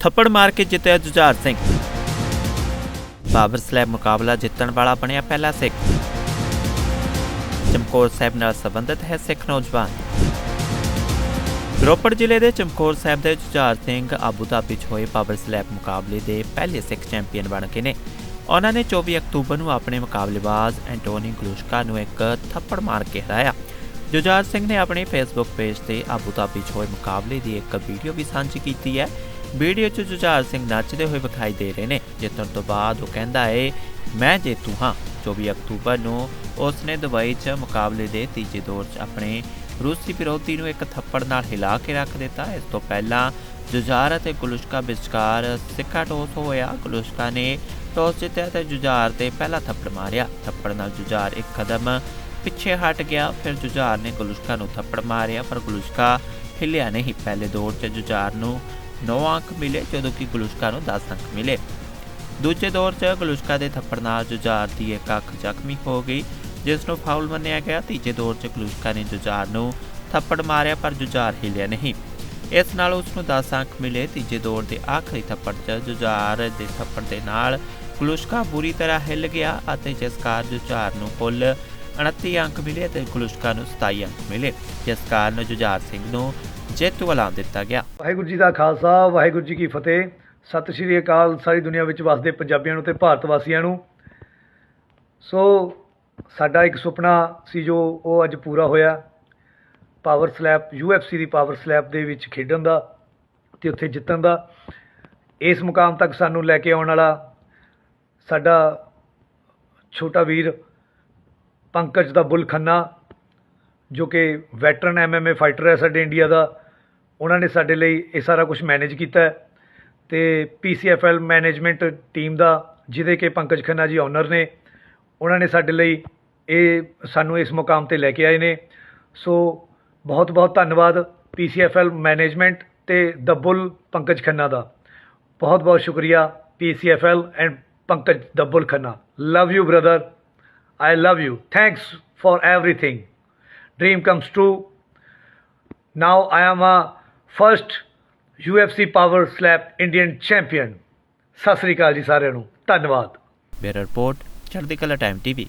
ਥੱਪੜ ਮਾਰ ਕੇ ਜਿੱਤਿਆ ਜੁਝਾਰ ਸਿੰਘ। ਪਾਵਰ ਸਲੈਬ ਮੁਕਾਬਲਾ ਜਿੱਤਣ ਵਾਲਾ ਬਣਿਆ ਪਹਿਲਾ ਸਿੱਖ। ਚਮਕੌਰ ਸਾਹਿਬ ਨਾਲ ਸੰਬੰਧਿਤ ਹੈ ਸਿੱਖ ਨੌਜਵਾਨ। ਰੋਪੜ ਜ਼ਿਲ੍ਹੇ ਦੇ ਚਮਕੌਰ ਸਾਹਿਬ ਦੇ ਜੁਝਾਰ ਸਿੰਘ ਆਬੂ ਧਾਬੀ 'ਚ ਹੋਏ ਪਾਵਰ ਸਲੈਬ ਮੁਕਾਬਲੇ ਦੇ ਪਹਿਲੇ ਸਿੱਖ ਚੈਂਪੀਅਨ ਬਣ ਗਏ ਨੇ। ਉਹਨਾਂ ਨੇ 24 ਅਕਤੂਬਰ ਨੂੰ ਆਪਣੇ ਮੁਕਾਬਲੇਬਾਜ਼ ਐਂਟੋਨੀ ਗਲੂਸ਼ਕਾ ਨੂੰ ਇੱਕ ਥੱਪੜ ਮਾਰ ਕੇ ਹਰਾਇਆ। ਜੁਝਾਰ ਸਿੰਘ ਨੇ ਆਪਣੇ ਫੇਸਬੁੱਕ ਪੇਜ ਤੇ ਆਬੂ ਧਾਬੀ 'ਚ ਹੋਏ ਮੁਕਾਬਲੇ ਦੀ ਇੱਕ ਵੀਡੀਓ ਵੀ ਸਾਂਝੀ ਕੀਤੀ ਹੈ। ਵੀਡੀਓ 'ਚ ਜੁਝਾਰ ਸਿੰਘ ਨੱਚਦੇ ਹੋਏ ਵਿਖਾਈ ਦੇ ਰਹੇ ਨੇ। ਜਿੱਤਣ ਤੋਂ ਬਾਅਦ ਉਹ ਕਹਿੰਦਾ ਏ, ਮੈਂ ਜੇਤੂ ਹਾਂ। 24 ਅਕਤੂਬਰ ਨੂੰ ਉਸ ਨੇ ਦੁਬਈ 'ਚ ਮੁਕਾਬਲੇ ਦੇ ਤੀਜੇ ਦੌਰ 'ਚ ਆਪਣੇ ਰੂਸੀ ਵਿਰੋਧੀ ਨੂੰ ਇੱਕ ਥੱਪੜ ਨਾਲ ਹਿਲਾ ਕੇ ਰੱਖ ਦਿੱਤਾ। ਇਸ ਤੋਂ ਪਹਿਲਾਂ ਜੁਝਾਰ ਅਤੇ ਗੁਲੁਸ਼ਕਾ ਵਿਚਕਾਰ ਸਿੱਕਾ ਟੋਸ ਹੋਇਆ। ਗੁਲੁਸ਼ਕਾ ਨੇ ਟੋਸ ਜਿੱਤਿਆ ਤੇ ਜੁਝਾਰ ਤੇ ਪਹਿਲਾ ਥੱਪੜ ਮਾਰਿਆ। ਥੱਪੜ ਨਾਲ ਜੁਝਾਰ ਇੱਕ ਕਦਮ ਪਿੱਛੇ ਹਟ ਗਿਆ। ਫਿਰ ਜੁਝਾਰ ਨੇ ਗੁਲੁਸ਼ਕਾ ਨੂੰ ਥੱਪੜ ਮਾਰਿਆ, ਪਰ ਗੁਲੁਸ਼ਕਾ ਹਿੱਲਿਆ ਨਹੀਂ। ਪਹਿਲੇ ਦੌਰ 'ਚ ਜੁਝਾਰ ਨੂੰ 9 ਅੰਕ ਮਿਲੇ, ਜਦੋਂ ਕਿ ਗੁਲੁਸ਼ਕਾ ਨੂੰ 10 ਅੰਕ ਮਿਲੇ। ਦੂਜੇ ਦੌਰ 'ਚ ਗਲੁਸ਼ਕਾ ਦੇ ਥੱਪੜ ਨਾਲ ਜੁਝਾਰ ਦੀ ਇੱਕ ਅੱਖ ਜ਼ਖਮੀ ਹੋ ਗਈ, ਜਿਸ ਨੂੰ ਫਾਉਲ ਮੰਨਿਆ ਗਿਆ। ਤੀਜੇ ਦੌਰ 'ਚ ਗਲੁਸ਼ਕਾ ਨੇ ਜੁਝਾਰ ਨੂੰ ਥੱਪੜ ਮਾਰਿਆ, ਪਰ ਜੁਝਾਰ ਹਿਲਿਆ ਨਹੀਂ। ਇਸ ਨਾਲ ਉਸ ਨੂੰ 10 ਅੰਕ ਮਿਲੇ। ਤੀਜੇ ਦੌਰ ਦੇ ਆਖਰੀ ਥੱਪੜ 'ਚ ਜੁਝਾਰ ਦੇ ਥੱਪੜ ਦੇ ਨਾਲ ਗਲੁਸ਼ਕਾ ਬੁਰੀ ਤਰ੍ਹਾਂ ਹਿੱਲ ਗਿਆ ਅਤੇ ਜਿਸ ਕਾਰਨ ਜੁਝਾਰ ਨੂੰ ਕੁੱਲ 29 ਅੰਕ ਮਿਲੇ ਅਤੇ ਗਲੁਸ਼ਕਾ ਨੂੰ 27 ਅੰਕ ਮਿਲੇ। ਜਿਸ ਕਾਰਨ ਜੁਝਾਰ ਸਿੰਘ ਨੂੰ ਜੇਤੂ ਐਲਾਨ ਦਿੱਤਾ ਗਿਆ। ਵਾਹਿਗੁਰੂ ਜੀ ਦਾ ਖਾਲਸਾ, ਵਾਹਿਗੁਰੂ ਜੀ ਕੀ ਫਤਿਹ। ਸਤਿ ਸ਼੍ਰੀ ਅਕਾਲ, ਸਾਰੀ ਦੁਨੀਆ ਵਿੱਚ ਵਸਦੇ ਪੰਜਾਬੀਆਂ ਨੂੰ ਤੇ ਭਾਰਤ ਵਾਸੀਆਂ ਨੂੰ। ਸੋ, ਸਾਡਾ ਇੱਕ ਸੁਪਨਾ ਸੀ ਜੋ ਉਹ ਅੱਜ ਪੂਰਾ ਹੋਇਆ। ਪਾਵਰ ਸਲੈਬ UFC ਦੀ ਪਾਵਰ ਸਲੈਬ ਦੇ ਵਿੱਚ ਖੇਡਣ ਦਾ ਤੇ ਉੱਥੇ ਜਿੱਤਣ ਦਾ। ਇਸ ਮੁਕਾਮ ਤੱਕ ਸਾਨੂੰ ਲੈ ਕੇ ਆਉਣ ਵਾਲਾ ਸਾਡਾ ਛੋਟਾ ਵੀਰ ਪੰਕਜ ਦਾ ਬੁੱਲ ਖੰਨਾ ਜੋ ਕਿ ਵੈਟਰਨ ਐਮਐਮਏ ਫਾਈਟਰ ਹੈ ਸਾਡੇ ਇੰਡੀਆ ਦਾ, ਉਹਨਾਂ ਨੇ ਸਾਡੇ ਲਈ ਇਹ ਸਾਰਾ ਕੁਝ ਮੈਨੇਜ ਕੀਤਾ ਹੈ ਤੇ ਪੀਸੀਐਫਐਲ ਮੈਨੇਜਮੈਂਟ ਟੀਮ ਦਾ, ਜਿਹਦੇ ਕਿ ਪੰਕਜ ਖੰਨਾ ਜੀ ਓਨਰ ਨੇ, ਉਹਨਾਂ ਨੇ ਸਾਡੇ ਲਈ ਇਹ ਸਾਨੂੰ ਇਸ ਮੁਕਾਮ ਤੇ ਲੈ ਕੇ ਆਏ ਨੇ। ਸੋ ਬਹੁਤ ਬਹੁਤ ਧੰਨਵਾਦ ਪੀਸੀਐਫਐਲ ਮੈਨੇਜਮੈਂਟ ਤੇ ਦ ਬੁੱਲ ਪੰਕਜ ਖੰਨਾ ਦਾ। ਬਹੁਤ ਬਹੁਤ ਸ਼ੁਕਰੀਆ PCFL and Pankaj the bull Khanna. Love you brother I love you thanks for everything. Dream comes true. Now I am a first UFC Power Slap Indian champion. Sat Sri ਅਕਾਲ ਜੀ ਸਾਰਿਆਂ ਨੂੰ ਧੰਨਵਾਦ ਬਿਊਰੋ ਰਿਪੋਰਟ ਚੜ੍ਹਦੀ ਕਲਾ ਟਾਈਮ ਟੀਵੀ